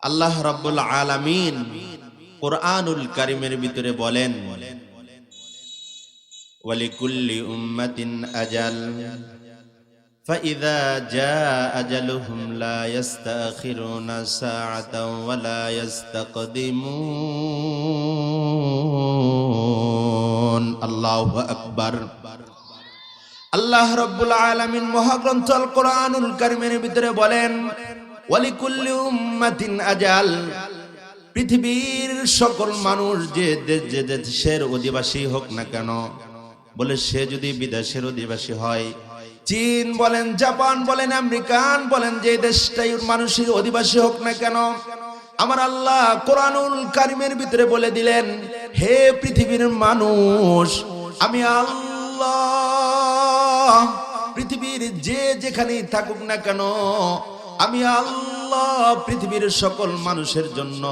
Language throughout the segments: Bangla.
আল্লাহ রাব্বুল আলামিন কোরআনুল কারিমের ভিতরে বলেন ওয়ালিকুল্লি উম্মাতিন আজাল فإذا جاء أجلهم لا يستأخرون ساعة ولا يستقدمون الله أكبر আল্লাহ রব্বুল আলামিন মহাগ্রন্থ আল কোরআনুল কারিমের ভিতরে বলেন আজাল। পৃথিবীর সকল মানুষ যে যে দেশের অধিবাসী হোক না কেন, বলে সে যদি বিদেশের অধিবাসী হয়, চীন বলেন, জাপান বলেন, আমেরিকান বলেন, যে দেশটাই মানুষের অধিবাসী হোক না কেন, আমার আল্লাহ কোরআনুল কারিমের ভিতরে বলে দিলেন, হে পৃথিবীর মানুষ, আমি আল্লাহ পৃথিবীর যে যেখানেই থাকুক না কেন আমি আল্লাহ পৃথিবীর সকল মানুষের জন্য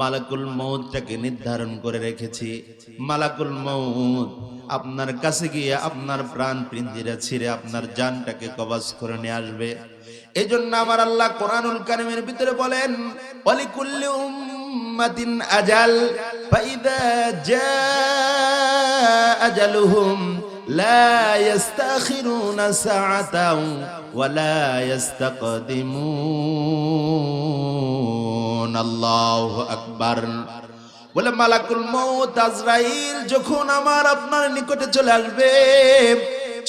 মালাকুল মৌতটাকে নির্ধারণ করে রেখেছি। মালাকুল মৌত আপনার কাছে গিয়ে আপনার প্রাণ পিঞ্জিরা ছিঁড়ে আপনার জানটাকে কবাজ করে নিয়ে আসবে। এই জন্য আমার আল্লাহ কোরআনুল কারিমের ভিতরে বলেন অলিকুল্লি আজাল, ফাইদা জা আজালুহুম لا يستأخرون ساعة ولا يستقدمون الله أكبر বলে মালাকুল মৌত আজরাইল যখন আমার আপনার নিকটে চলে আসবে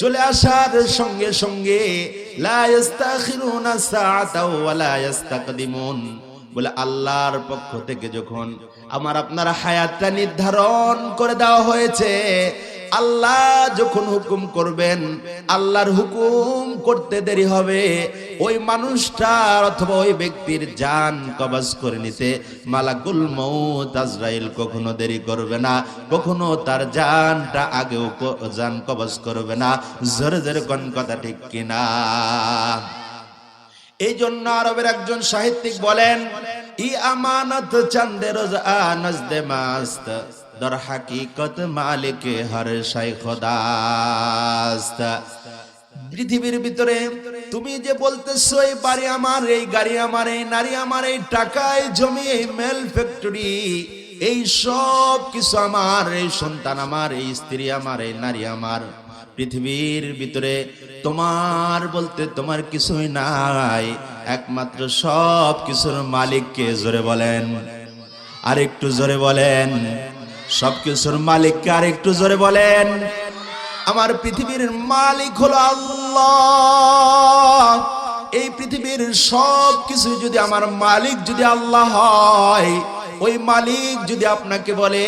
চলে আসার সঙ্গে সঙ্গে লা ইস্তাখিরুনা সাআতা ওয়া লা ইস্তাকদিমুন বলে আল্লাহর পক্ষ থেকে যখন আমার আপনার হায়াতটা নির্ধারণ করে দেওয়া হয়েছে আল্লাহ যখন হুকুম করবেন, আল্লাহর হুকুম করতে দেরি হবে। ওই মানুষটার অথবা ওই ব্যক্তির জান কবাজ করে নিতে মালাকুল মৌত আজরাইল কখনো দেরি করবে না, কখনো তার জানটা আগেও জান কবাজ করবে না। জোরে জোরে কোন কথা ঠিক কিনা? এই জন্য আরবের একজন সাহিত্যিক বলেন, ই আমানত চন্দে রোজ আনজদে মাস্ত। দর হাকিকত মালিক হর শাই খোদাস্ত। পৃথিবীর ভিতরে তুমি যে বলতেছো, এই বাড়ি আমার, এই গাড়ি আমার, এই নারী আমার, এই টাকা এই জমি, এই মেল ফ্যাক্টরি, এই সব কিছু আমার, এই সন্তান আমার, এই স্ত্রী আমার, এই নারী আমার। পৃথিবীর ভিতরে তোমার বলতে তোমার কিছুই নাই, একমাত্র সব কিছুর মালিককে জোরে বলেন। আর একটু জোরে বলেন। সব মালিক আর একটু জোরে বলেন? আমার পৃথিবীর মালিক হলো আল্লাহ। এই পৃথিবীর সব কিছু যদি আমার মালিক যদি আল্লাহ হয়, ওই মালিক যদি আপনাকে বলে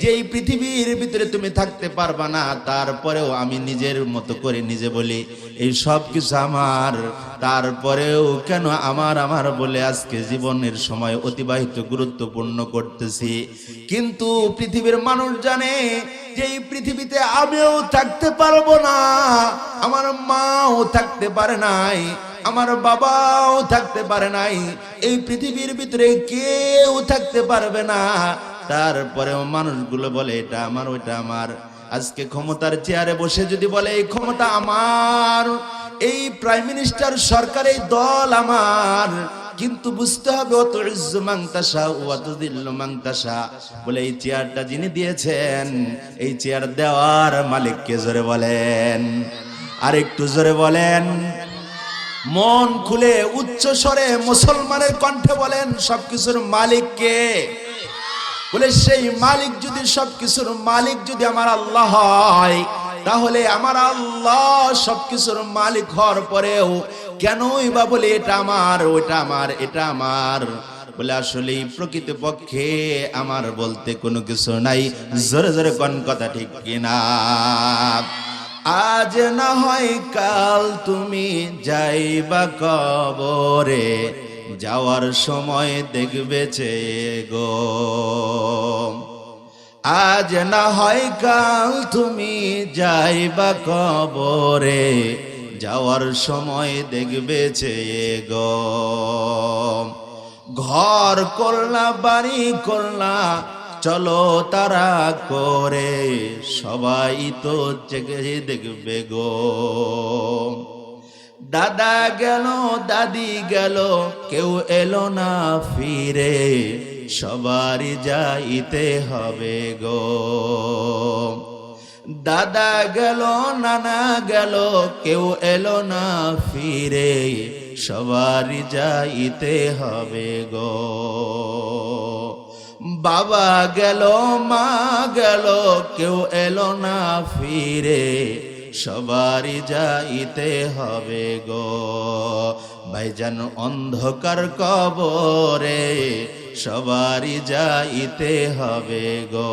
যে এই পৃথিবীর ভিতরে তুমি থাকতে পারবা না, তারপরেও আমি নিজের মতো করে নিজে বলি, এই সব কিছু আমার। তারপরেও কেন আমার আমার বলে আজকে জীবনের সময় অতিবাহিত গুরুত্বপূর্ণ করতেছি। কিন্তু পৃথিবীর মানুষ জানে যে এই পৃথিবীতে আমিও থাকতে পারব না, আমার মাও থাকতে পারে নাই, আমার বাবাও থাকতে পারে নাই, এই পৃথিবীর ভিতরে কেউ থাকতে পারবে না। তারপরেও মানুষগুলো বলে, এটা আমার, ওইটা আমার। আজকে ক্ষমতার চেয়ারে বসে যদি বলে, এই ক্ষমতা আমার, এই প্রাইম মিনিস্টার সরকার, এই দল আমার। কিন্তু বুঝতে হবে, অত ইজ্জু মাংতাসা অত দিল্লু মাংতাসা বলে, এই চেয়ারটা যিনি দিয়েছেন, এই চেয়ার দেওয়ার মালিককে জোরে বলেন। আর একটু জোরে বলেন, মন খুলে উচ্চ স্বরে মুসলমানের কণ্ঠে বলেন, সবকিছুর মালিককে বলে, সেই মালিক যদি সবকিছুর মালিক যদি আমার আল্লাহ হয়, তাহলে আমার আল্লাহ সবকিছুর মালিক হওয়ার পরেও কেনই বা বলে, এটা আমার ওটা আমার, এটা আমার? বলে, আসলে প্রকৃত পক্ষে আমার বলতে কোনো কিছু নাই। জোরে জোরে কোন কথা ঠিক কিনা? আজ না হয় কাল তুমি যাইবা কবরে। যাওয়ার সময় দেখবে চেয়ে গো, আজ না হয় কাল তুমি যাইবা কবরে, যাওয়ার সময় দেখবে চেয়ে গো, ঘর করলা, বাড়ি করলা, চলো তারা করে, সবাই তো জেগে দেখবে গো। দাদা গেল, দাদি গেল, কেউ এলো না ফিরে, সবারই যাইতে হবে গো। দাদা গেল, নানা গেল, কেউ এলো না ফিরে, সবারই যাইতে হবে গো। বাবা গেল, মা গেল, কেউ এলো না ফিরে সবারই যাইতে হবে গো। ভাইজান অন্ধকার কবরে সবারই যাইতে হবে গো।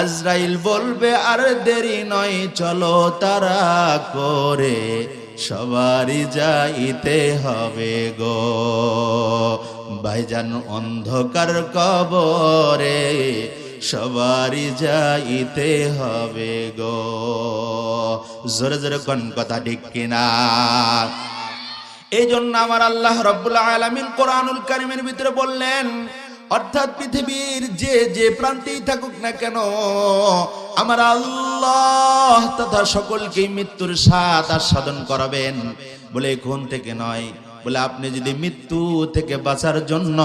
আজরাইল বলবে, আর দেরি নয়, চলো তারা করে সবারই যাইতে হবে গো। ভাইজান অন্ধকার কবরে সবারই যাইতে হবে গো। জোরে জোরে কোন কথা ঠিক কিনা? এই জন্য আমার আল্লাহ রব্বুল আলমিন কোরআনুল কারিমের ভিতরে বললেন, অর্থাৎ পৃথিবীর যে যে প্রান্তেই থাকুক না কেন, আমার আল্লাহ তথা সকলকে মৃত্যুর স্বাদ আস্বাদন করাবেন। বলে এখন থেকে নয়। বলে, আপনি যদি মৃত্যু থেকে বাঁচার জন্য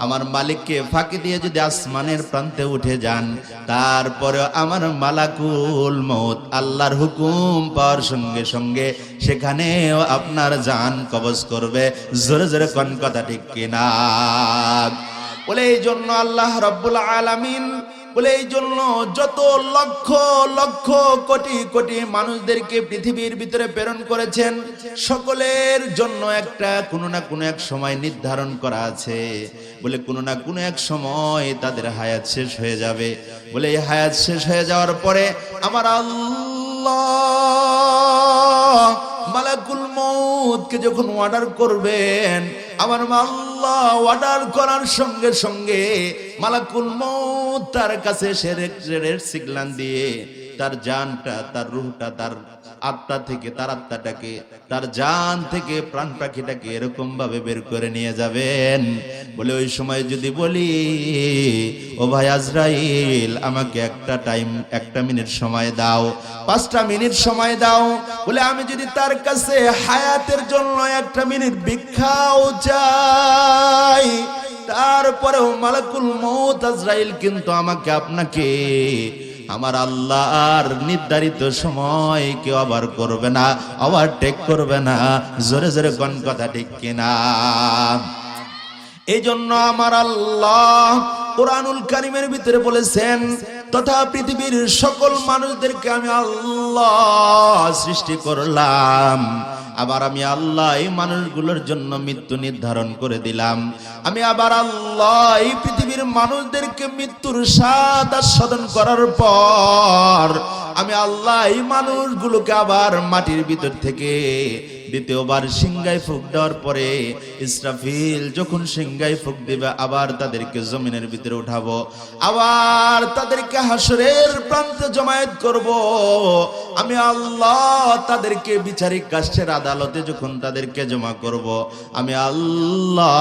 আমার মালিককে ফাঁকি দিয়ে যদি আসমানের প্রান্তে উঠে যান তারপরে আমার মালাকুল মত আল্লাহর হুকুম পাওয়ার সঙ্গে সঙ্গে সেখানেও আপনার জান কবজ করবে। জোরে জোরে কোন কথা ঠিক কিনা? বলে এই জন্য আল্লাহ রব্বুল আলামিন বলে, এই জন্য যত লক্ষ লক্ষ কোটি কোটি মানুষদেরকে পৃথিবীর ভিতরে প্রেরণ করেছেন, সকলের জন্য একটা কোনো না কোনো এক সময় নির্ধারণ করা আছে। বলে, কোনো না কোনো এক সময় তাদের হায়াত শেষ হয়ে যাবে। বলে, এই হায়াত শেষ হয়ে যাওয়ার পরে আমার আল্লাহ মালাকুল মৌতকে যখন অর্ডার করবেন, আমার আল্লাহ অর্ডার করার সঙ্গে সঙ্গে মালাকুল মৌত তার কাছে সেরের সিগলান দিয়ে তার জানটা, তার রুহটা, তার আত্মা থেকে তার আত্মাটাকে, তার জান থেকে, প্রাণ পাখিটাকে এরকম ভাবে বের করে নিয়ে যাবেন। বলে ওই সময় যদি বলি, ও ভাই আজরাইল, আমাকে একটা টাইম একটা মিনিট সময় দাও, পাঁচটা মিনিট সময় দাও। বলে, আমি যদি তার কাছে হায়াতের জন্য একটা মিনিট ভিক্ষাও চাই, তারপরেও মালাকুল মৌত আজরাইল কিন্তু আমাকে আপনাকে আমার আল্লাহ আর নির্ধারিত সময় কেউ আবার করবে না আবার ওভারটেক করবে না, জোরে জোরে কোন কথা ঠিক কিনা? এই জন্য আমার আল্লাহ কোরআনুল কারিমের ভিতরে বলেছেন তথা পৃথিবীর সকল মানুষদেরকে আমি আল্লাহ সৃষ্টি করলাম। আবার আমি আল্লাহ এই মানুষগুলোর জন্য মৃত্যু নির্ধারণ করে দিলাম। আমি আবার আল্লাহ এই পৃথিবীর মানুষদেরকে মৃত্যুর স্বাদ আস্বাদন করার পর আমি আল্লাহ এই মানুষগুলোকে আবার মাটির ভিতর থেকে দ্বিতীয়বার সিংগায় ফুক দেওয়ার পরে ইসরাফিল যখন সিংগায় ফুক দিবে, আবার তাদেরকে জমিনের ভিতরে উঠাবো, আবার তাদেরকে হাসরের প্রান্তে জমায়েত করব। আমি আল্লাহ তাদেরকে বিচারিক কাষ্টের আদালতে যখন তাদেরকে জমা করব, আমি আল্লাহ,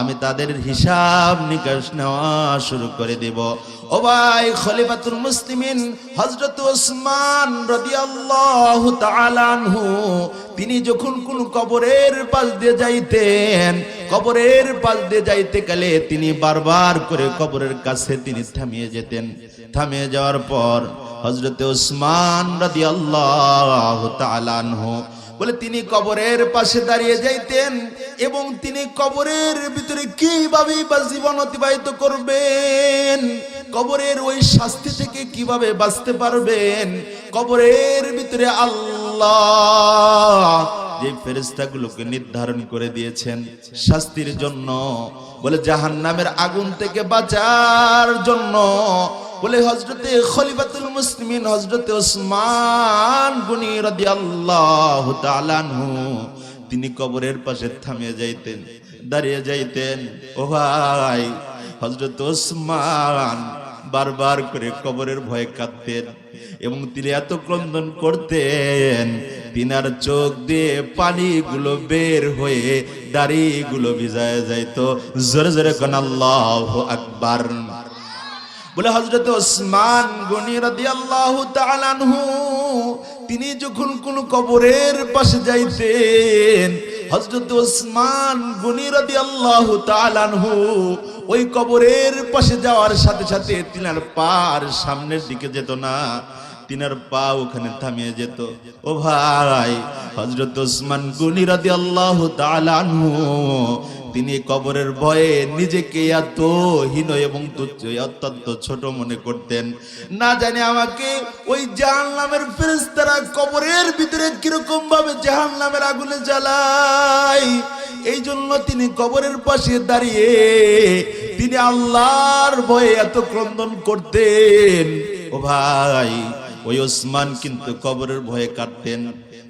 আমি তাদের হিসাব নিকাশ নেওয়া শুরু করে দিব। ও ভাই খলিফাতুল মুসলিমিন হযরত ওসমান রাদিয়াল্লাহু তাআলা আনহু তিনি যখন কোন কবরের পাশ দিয়ে যাইতেন, কবরের পাশ দিয়ে যাইতে গেলে তিনি বারবার করে কবরের কাছে তিনি থামিয়ে যেতেন। থামিয়ে যাওয়ার পর হযরত ওসমান রাদিয়াল্লাহু তাআলা আনহু বলে, তিনি কবরের পাশে দাঁড়িয়ে যাইতেন এবং তিনি কবরের ভিতরে কীভাবে বা জীবন অতিবাহিত করবেন, কবরের ওই শাস্তি থেকে কীভাবে বাঁচতে পারবেন, কবরের ভিতরে আল্লাহ যে ফেরেস্তাগুলোকে নির্ধারণ করে দিয়েছেন শাস্তির জন্য। বলে জাহান্নামের আগুন থেকে বাঁচার জন্য। বলে হজরতে খলিফাতুল মুসলিমিন হজরতে ওসমান গুনি রাদিয়াল্লাহু তাআলা তিনি কবরের পাশে থামিয়ে যাইতেন, দাঁড়িয়ে যাইতেন। ও ভাই হজরত ওসমান বারবার করে কবরের ভয়ে কাঁদতেন এবং তিনি এত ক্রন্দন করতেন, তিনার চোখ দিয়ে পানিগুলো বের হয়ে দাড়িগুলো ভিজায় যাইত। জোরে জোরে কোন, আল্লাহ আকবার। বলে হজরত ওসমান গনি রাদিয়াল্লাহু তাআলা আনহু, তিনি যখন কোন কবরের পাশে যাইতেন হজরত ওসমান গনি রাদি আল্লাহ তালানহু ওই কবরের পাশে যাওয়ার সাথে সাথে তিনার পার সামনের দিকে যেত না, তিনার পা ওখানে থামিয়ে যেত। ও ভাই হজরত ওসমান গুলি রাদি আল্লাহ তালানহু তিনি কবরের ভয়ে নিজেকে এত হীন এবং তুচ্ছ, অত্যন্ত ছোট মনে করতেন। না জানি আমাকে ওই জাহান নামের ফেরেস্তারা কবরের ভিতরে কীরকম ভাবে জাহান নামের আগুনে জ্বালায় এই জন্য তিনি কবরের পাশে দাঁড়িয়ে তিনি আল্লাহর ভয়ে এত ক্রন্দন করতেন। ও ভাই, ওই ওসমান কিন্তু কবরের ভয়ে কাটতেন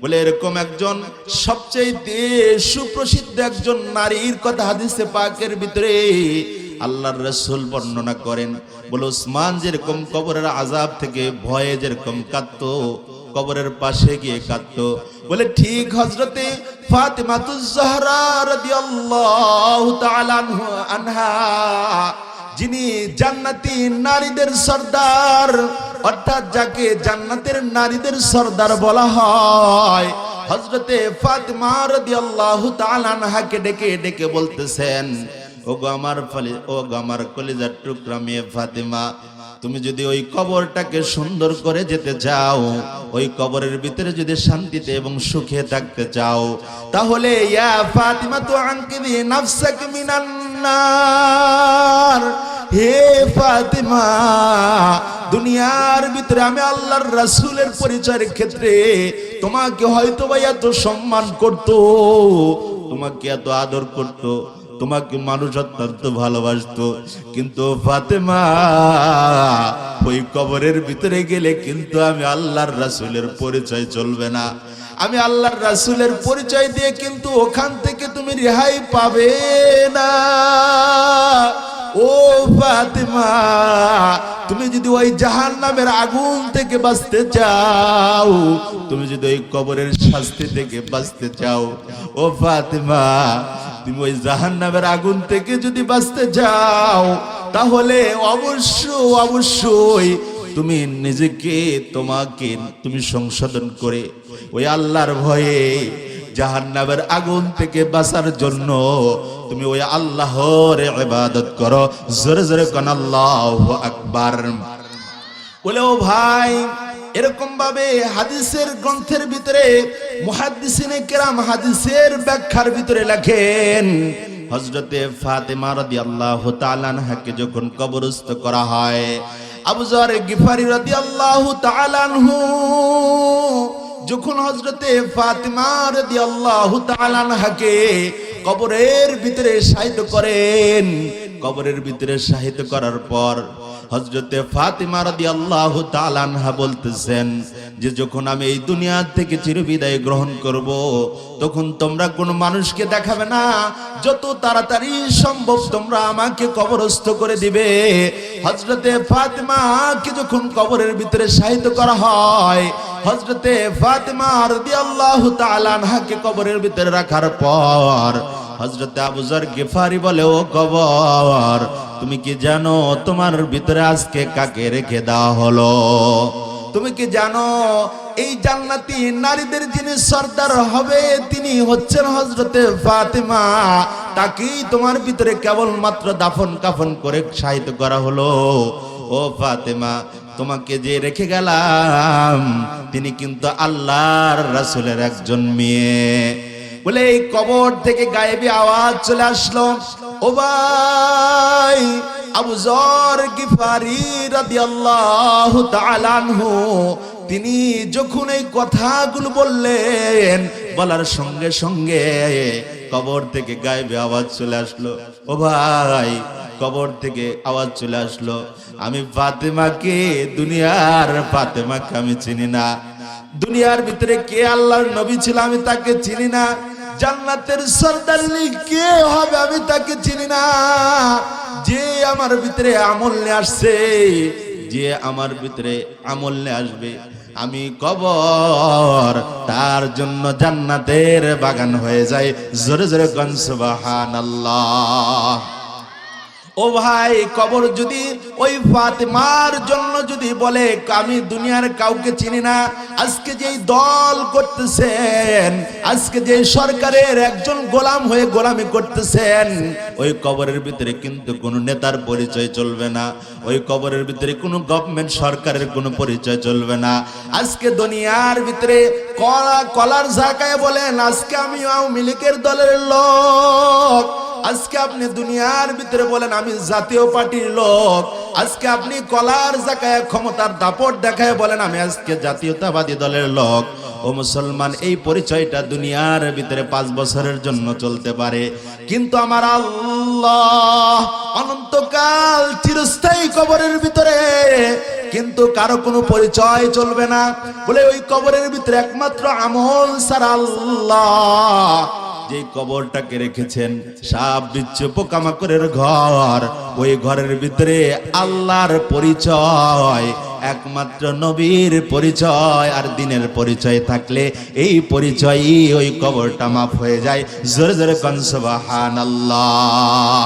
বলে এরকম একজন সবচেয়ে সুপ্রসিদ্ধ একজন নারীর কথা হাদিসে পাকের ভিতরে আল্লাহর রসুল বর্ণনা করেন। বলে ওসমান যেরকম কবরের আজাব থেকে ভয়ে যেরকম কাঁদতো, কবরের পাশে গিয়ে কাঁদতো। বলে ঠিক হজরতে ফাতেমাতুজ জাহরা রাদিয়াল্লাহু তাআলা আনহু- আনহা যিনি জান্নাতি নারীদের সর্দার, অর্থাৎ যাকে জান্নাতের নারীদের সর্দার বলা হয় হজরতে ফাতিমা রাদিয়াল্লাহু তাআলা আনহাকে ডেকে ডেকে বলতেছেন ও গো আমার ফলে ও গো আমার কলিজার টুকরা মেয়ে ফাতিমা, তুমি যদি ওই কবরটাকে সুন্দর করে যেতে চাও, ওই কবরের ভিতরে যদি শান্তিতে এবং সুখে থাকতে চাও, তাহলে ইয়া ফাতিমা তো আনকিদি নাফসাক মিনান নার। হে ফাতিমা, দুনিয়ার ভিতরে আমি আল্লাহর রাসূলের পরিচয়ের ক্ষেত্রে তোমাকে হয়তো বা এত সম্মান করত, তোমাকে এত আদর করত, তোমাকে মানুষ অত্যন্ত ভালোবাসতো। কিন্তু ফাতেমা, ওই কবরের ভিতরে গেলে কিন্তু আমি আল্লাহর রাসূলের পরিচয় চলবে না। আমি আল্লাহর রাসূলের পরিচয় দিয়ে কিন্তু ওখান থেকে তুমি রেহাই পাবে না। ফাতেমা, তুমি যদি ওই জাহান নামের আগুন থেকে বাঁচতে চাও, তুমি যদি ওই কবরের শাস্তি থেকে বাঁচতে চাও, ও ফাতেমা, তুমি ওই জাহান নামের আগুন থেকে যদি বাঁচতে চাও, তাহলে অবশ্য অবশ্যই তুমি নিজেকে, তোমাকে তুমি সংশোধন করে, ওই আল্লাহর ভয়ে জাহান্নামের আগুন থেকে বাঁচার জন্য তুমি ওই আল্লাহর ইবাদত করো। জোরে জোরে কোন, আল্লাহু আকবার। বলে, ও ভাই এরকম ভাবে হাদিসের গ্রন্থের ভিতরে মুহাদ্দিসিনে কেরাম হাদিসের ব্যাখ্যার ভিতরে লেখেন, হযরতে ফাতেমা রাদিয়াল্লাহু তাআলা আনহাকে যখন কবরস্থ করা হয়, আবু যর গিফারি রাদিয়াল্লাহু তাআলা আনহু যখন হজরতে ফাতিমার দি আল্লাহ তালানহাকে কবরের ভিতরে সাহিত করেন, কবরের ভিতরে সাহিত করার পর হজরতে ফাতিমার দি আল্লাহ আনহা বলতেছেন যে যখন আমি এই দুনিয়া থেকে চিরবিদায় গ্রহণ করব, তখন তোমরা কোনো মানুষকে দেখাবে না। যত তাড়াতাড়ি সম্ভব তোমরা আমাকে কবরস্থ করে দিবে। হজরতে ফাতিমাকে যখন কবরের ভিতরে সাহিত্য করা হয় হজরতে ফাতিমা রাদিয়াল্লাহু তাআলা আনহাকে কবরের ভিতরে রাখার পর হজরতে আবু যর গেফারি বলে, ও কবর, তুমি কি জানো তোমার ভিতরে আজকে কাকে রেখে দেওয়া হলো? তুমি কি জানো, এই জান্নাতি নারীদের যিনি সর্দার হবে, তিনি হচ্ছেন হজরতে ফাতেমা। তাকেই তোমার ভিতরে কেবলমাত্র দাফন কাফন করে সাহিত্য করা হলো। ও ফাতেমা, তোমাকে যে রেখে গেলাম, তিনি কিন্তু আল্লাহর রাসুলের একজন মেয়ে। বলে এই কবর থেকে গায়েবী আওয়াজ চলে আসলো। ও ভাই গিফারি তিনি যখন এই কথাগুলো বললেন, বলার সঙ্গে সঙ্গে কবর থেকে গায়েবী আওয়াজ চলে আসলো। ও ভাই, কবর থেকে আওয়াজ চলে আসলো। আমি ফাতেমাকে, দুনিয়ার ফাতেমাকে আমি চিনি না। দুনিয়ার ভিতরে কে আল্লাহর নবী ছিল আমি তাকে চিনি না। জান্নাতের সর্দারলি কে হবে আমি তাকে চিনি না। যে আমার ভিতরে আমল নিয়ে আসছে, যে আমার ভিতরে আমল নিয়ে আসবে, আমি কবর তার জন্য জান্নাতের বাগান হয়ে যায় জোরে জোরে গনসবাহান আল্লাহ ও ভাই, কবর যদি ওই ফাতেমার জন্য যদি বলে, আমি দুনিয়ার কাউকে চিনি না, আজকে যেই দল করতেছেন, আজকে যে সরকারের একজন গোলাম হয়ে গোলামি করতেছেন, ওই কবরের ভিতরে কিন্তু কোনো নেতার পরিচয় চলবে না, ওই কবরের ভিতরে কোনো গভর্নমেন্ট সরকারের কোনো পরিচয় চলবে না। আজকে দুনিয়ার ভিতরে কলা, কলার ঝাঁকায় বলেন, আজকে আমি আওয়ামী লীগের দলের লোক আজকে আপনি দুনিয়ার ভিতরে বলেন, আমি জাতীয় পার্টির লোক। আজকে আপনি কলার জায়গায় ক্ষমতার দাপট দেখায় বলেন, আমি আজকে জাতীয়তাবাদী দলের লোক। ও মুসলমান, এই পরিচয়টা দুনিয়ার ভিতরে পাঁচ বছরের জন্য চলতে পারে। কিন্তু আমার আল্লাহ অনন্তকাল চিরস্থায়ী কবরের ভিতরে। কিন্তু কারও কোনো পরিচয় চলবে না। বলে ওই কবরের ভিতরে একমাত্র আমল সার আল্লাহ যে কবরটাকে রেখেছেন, সাপ, বিচ্ছু, পোকামাকড়ের ঘর, ওই ঘরের ভিতরে আল্লাহর পরিচয়, একমাত্র নবীর পরিচয় আর দিনের পরিচয় থাকলে এই পরিচয়ই ওই কবরটা মাফ হয়ে যায়। জোরে জোরে কনসবাহান আল্লাহ